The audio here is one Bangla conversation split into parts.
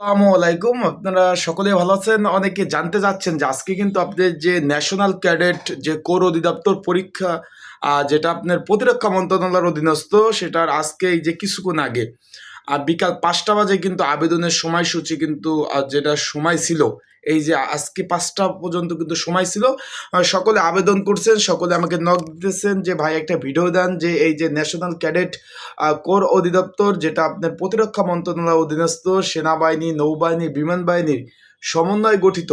আসসালামু আলাইকুম। আপনারা সকলে ভালো আছেন? অনেকে জানতে চাচ্ছেন যে আজকে কিন্তু আপনাদের যে ন্যাশনাল ক্যাডেট যে কোর অধিদপ্তর পরীক্ষা যেটা আপনার প্রতিরক্ষা মন্ত্রণালয়ের অধীনস্থ, সেটার আজকে যে কিছুক্ষণ আগে আর বিকাল পাঁচটা বাজে কিন্তু আবেদনের সময়সূচি কিন্তু যেটা সময় ছিল, এই যে আজকে পাঁচটা পর্যন্ত কিন্তু সময় ছিল সকলে আবেদন করছেন, সকলে আমাকে নক দিতেছেন যে, ভাই, একটা ভিডিও দেন যে, এই যে ন্যাশনাল ক্যাডেট কোর অধিদপ্তর যেটা আপনার প্রতিরক্ষা মন্ত্রণালয় অধীনস্থ সেনাবাহিনী, নৌবাহিনী, বিমান বাহিনীর সমন্বয় গঠিত।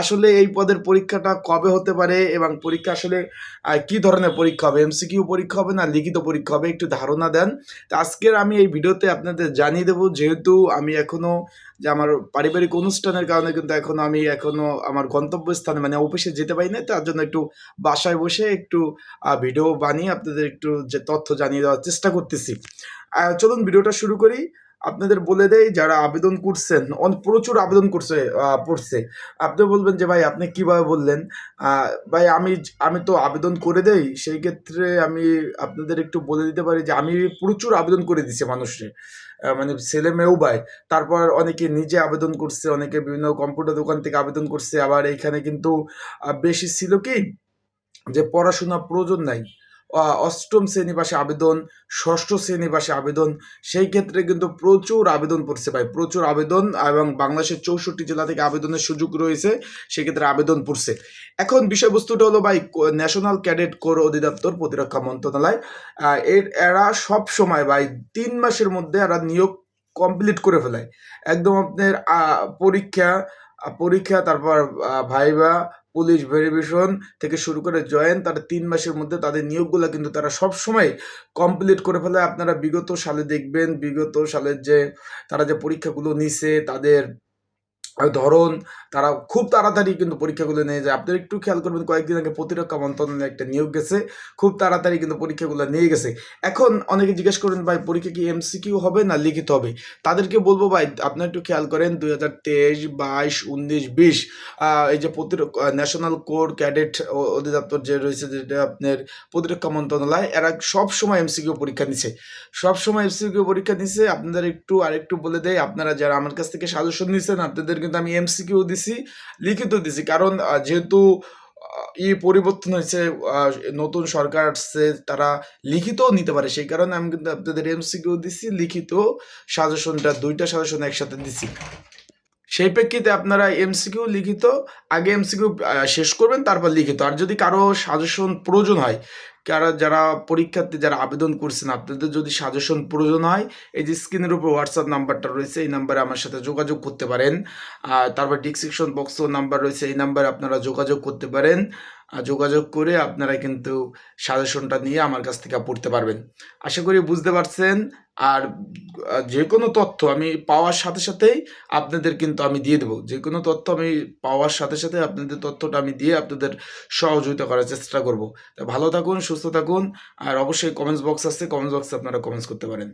আসলে এই পদের পরীক্ষাটা কবে হতে পারে এবং পরীক্ষা আসলে কি ধরনের পরীক্ষা হবে? এমসিকিউ পরীক্ষা হবে না লিখিত পরীক্ষা হবে? একটু ধারণা দেন। তো আজকের আমি এই ভিডিওতে আপনাদের জানিয়ে দেবো, যেহেতু আমি এখনও, যে আমার পারিবারিক অনুষ্ঠানের কারণে কিন্তু এখনও আমি এখনও আমার গন্তব্যস্থানে মানে অফিসে যেতে পারি না তার জন্য একটু বাসায় বসে একটু ভিডিও বানিয়ে আপনাদের একটু যে তথ্য জানিয়ে দেওয়ার চেষ্টা করতেছি। চলুন ভিডিওটা শুরু করি। আপনাদের বলে দেয় যারা আবেদন করছেন প্রচুর আবেদন করছে পড়ছে। আপনি বলবেন যে, ভাই, আপনি কীভাবে বললেন? ভাই, আমি আমি তো আবেদন করে দেই, সেই ক্ষেত্রে আমি আপনাদের একটু বলে দিতে পারি যে, আমি প্রচুর আবেদন করে দিছি মানুষের মানে ছেলে মেয়েও ভাই। তারপর অনেকে নিজে আবেদন করছে, অনেকে বিভিন্ন কম্পিউটার দোকান থেকে আবেদন করছে। আবার এইখানে কিন্তু বেশি ছিল কি, যে পড়াশোনা প্রয়োজন নাই। অষ্টম শ্রেণি পাশে আবেদন, ষষ্ঠ শ্রেণি পাশে আবেদন, সেই ক্ষেত্রে কিন্তু প্রচুর আবেদন পড়ছে ভাই, প্রচুর আবেদন এবং বাংলাদেশের চৌষট্টি জেলা থেকে আবেদনের সুযোগ রয়েছে, সেক্ষেত্রে আবেদন পড়ছে। এখন বিষয়বস্তুটা হলো ভাই ন্যাশনাল ক্যাডেট কোর অধিদপ্তর প্রতিরক্ষা মন্ত্রণালয় এর, এরা সব সময় ভাই, তিন মাসের মধ্যে এরা নিয়োগ কমপ্লিট করে ফেলায়। একদম আপনার পরীক্ষা পরীক্ষা, তারপর ভাইবা পুলিশ ভেরিফিকেশন থেকে শুরু করে জয়েন, তারা তিন মাসের মধ্যে তাদের নিয়োগগুলো কিন্তু তারা সব সময় কমপ্লিট করে ফেলে। আপনারা বিগত সালে দেখবেন, বিগত সালের যে তারা যে পরীক্ষাগুলো নিছে, তাদের ধরন তারা খুব তাড়াতাড়ি কিন্তু পরীক্ষাগুলো নিয়ে যায়। আপনারা একটু খেয়াল করবেন, কয়েকদিন আগে প্রতিরক্ষা মন্ত্রণালয়ে একটা নিয়োগ গেছে। খুব তাড়াতাড়ি কিন্তু পরীক্ষাগুলো নিয়ে গেছে। এখন অনেকে জিজ্ঞেস করেন, ভাই, পরীক্ষা কি এমসিকিউ হবে না লিখিত হবে? তাদেরকে বলব, ভাই, আপনারা একটু খেয়াল করেন, দুই হাজার তেইশ, বাইশ, উনিশ, বিশ এই যে প্রতিরক্ষা ন্যাশনাল কোর ক্যাডেট অধিদপ্তর যে রয়েছে, যেটা আপনার প্রতিরক্ষা মন্ত্রণালয়, এরা সব সময় এমসিকিউ পরীক্ষা নিছে। সব সময় এমসিকিউ পরীক্ষা নিছে। আপনাদের একটু আরেকটু বলে দেয়। আপনারা যারা আমার কাছ থেকে সাজেশন নিছেন, আপনাদের কিন্তু আমি এমসিকিউ দিছি লিখিত দিছি। কারণ যেহেতু ই পরিবর্তন হয়েছে নতুন সরকার আসছে, তারা লিখিতও নিতে পারে। সেই কারণে আমি কিন্তু আপনাদের এমসিকিউ দিছি, লিখিত সাজেশনটা, দুইটা সাজেশন একসাথে দিছি। সেই প্রেক্ষিতে আপনারা এমসিকিউ লিখিত, আগে এমসিকিউ শেষ করবেন, তারপর লিখিত। আর যদি কারও সাজেশন প্রয়োজন হয়, কারা যারা পরীক্ষার্থী যারা আবেদন করছেন, আপনাদের যদি সাজেশন প্রয়োজন হয়, এই যে স্ক্রিনের উপর হোয়াটসঅ্যাপ নাম্বারটা রয়েছে, এই নাম্বারে আমার সাথে যোগাযোগ করতে পারেন। তারপর ডিসক্রিপশন বক্সও নাম্বার রয়েছে, এই নাম্বারে আপনারা যোগাযোগ করতে পারেন। যোগাযোগ করে আপনারা কিন্তু সাজেশনটা নিয়ে আমার কাছ থেকে পড়তে পারবেন। আশা করি বুঝতে পারছেন। আর যে কোনো তথ্য আমি পাওয়ার সাথে সাথেই আপনাদের কিন্তু আমি দিয়ে দেবো। যে কোনো তথ্য আমি পাওয়ার সাথে সাথে আপনাদের তথ্যটা আমি দিয়ে আপনাদের সহযোগিতা করার চেষ্টা করব। তো ভালো থাকুন, সুস্থ থাকুন। আর অবশ্যই কমেন্টস বক্স আছে কমেন্টস বক্সে আপনারা কমেন্টস করতে পারেন।